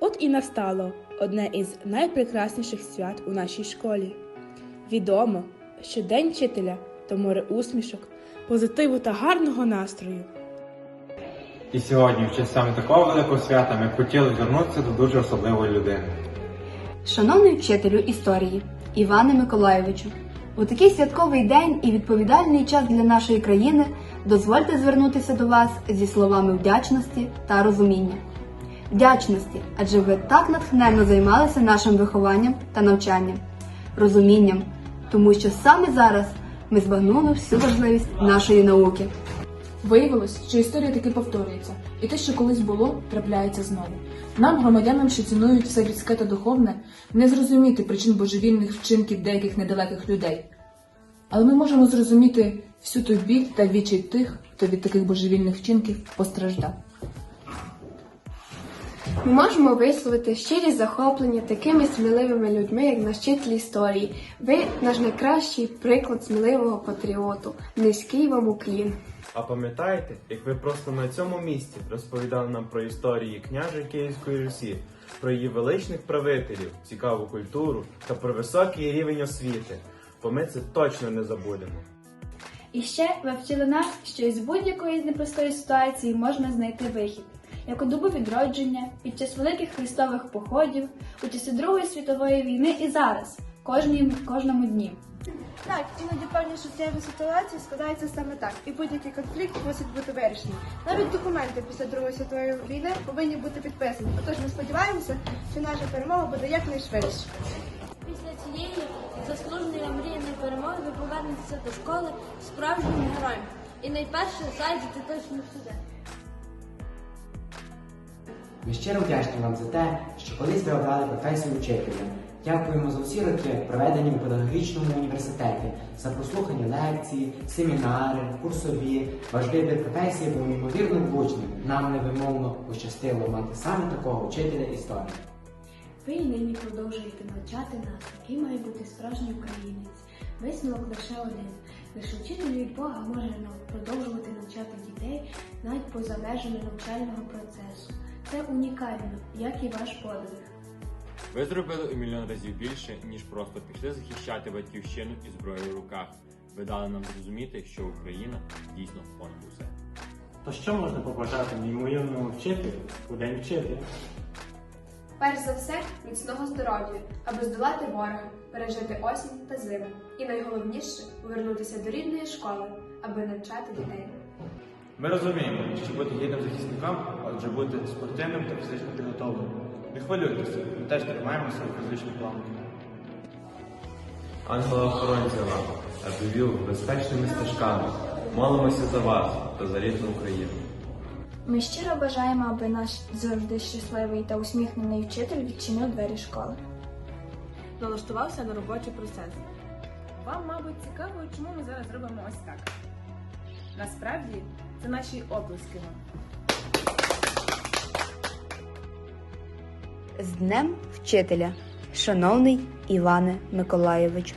От і настало одне із найпрекрасніших свят у нашій школі. Відомо, що День вчителя то море усмішок, позитиву та гарного настрою. І сьогодні, в честь саме такого великого свята, ми хотіли звернутися до дуже особливої людини. Шановний вчителю історії Іване Миколайовичу, у такий святковий день і відповідальний час для нашої країни дозвольте звернутися до вас зі словами вдячності та розуміння. Вдячності, адже ви так натхненно займалися нашим вихованням та навчанням, розумінням, тому що саме зараз ми збагнули всю важливість нашої науки. Виявилось, що історія таки повторюється, і те, що колись було, трапляється знову. Нам, громадянам, що цінують все людське та духовне, не зрозуміти причин божевільних вчинків деяких недалеких людей. Але ми можемо зрозуміти всю ту біль та відчай тих, хто від таких божевільних вчинків постраждав. Ми можемо висловити щирі захоплення такими сміливими людьми, як наш вчитель історії. Ви наш найкращий приклад сміливого патріоту. Низький вам уклін. А пам'ятаєте, як ви просто на цьому місці розповідали нам про історії княжої Київської Русі, про її величних правителів, цікаву культуру та про високий рівень освіти? Бо ми це точно не забудемо. І ще ви вчили нас, що із будь-якої непростої ситуації можна знайти вихід, як у добу відродження, під час великих хрестових походів, у часи Другої світової війни і зараз, кожній, кожному дні. Так, іноді певні життєві ситуації складаються саме так, і будь-який конфлікт мусить бути вирішений. Навіть документи після Другої світової війни повинні бути підписані. Отож ми сподіваємося, що наша перемога буде якнайшвидше. Після цієї заслуженої омріяної перемоги ви повернетеся до школи справжнім героєм. І найперше зайдете точно сюди. Ми щиро вдячні вам за те, що колись ви обрали професію вчителя. Дякуємо за усі роки, проведені у педагогічному університеті, за прослухані лекції, семінари, курсові. Ваш вибір професії був неймовірно влучним. Нам невимовно пощастило мати саме такого вчителя історії. Ви й нині продовжуєте навчати нас, який має бути справжній українець. Висновок лише один. Лише вчитель від Бога може продовжувати навчати дітей навіть поза межами навчального процесу. Це унікально, як і ваш подвиг. Ви зробили у мільйон разів більше, ніж просто пішли захищати батьківщину і зброєю в руках. Ви дали нам зрозуміти, що Україна дійсно понад усе. То що можна побажати неймовірному вчителю у день вчителя? Перш за все, міцного здоров'я, аби здолати ворога, пережити осінь та зиму. І найголовніше повернутися до рідної школи, аби навчати дітей. Ми розуміємо, що бути гідним захисником, отже бути спортивним та фізично підготовленим. Не хвилюйтеся, ми теж тримаємо свої фізичні планки. Ангела охоронця вам, аби вів безпечними стежками. Молимося за вас та за рідну Україну. Ми щиро бажаємо, аби наш завжди щасливий та усміхнений вчитель відчинив двері школи. Налаштувався на робочий процес. Вам, мабуть, цікаво, чому ми зараз робимо ось так. Насправді, це наші облиски вам. З Днем вчителя, шановний Іване Миколайовичу.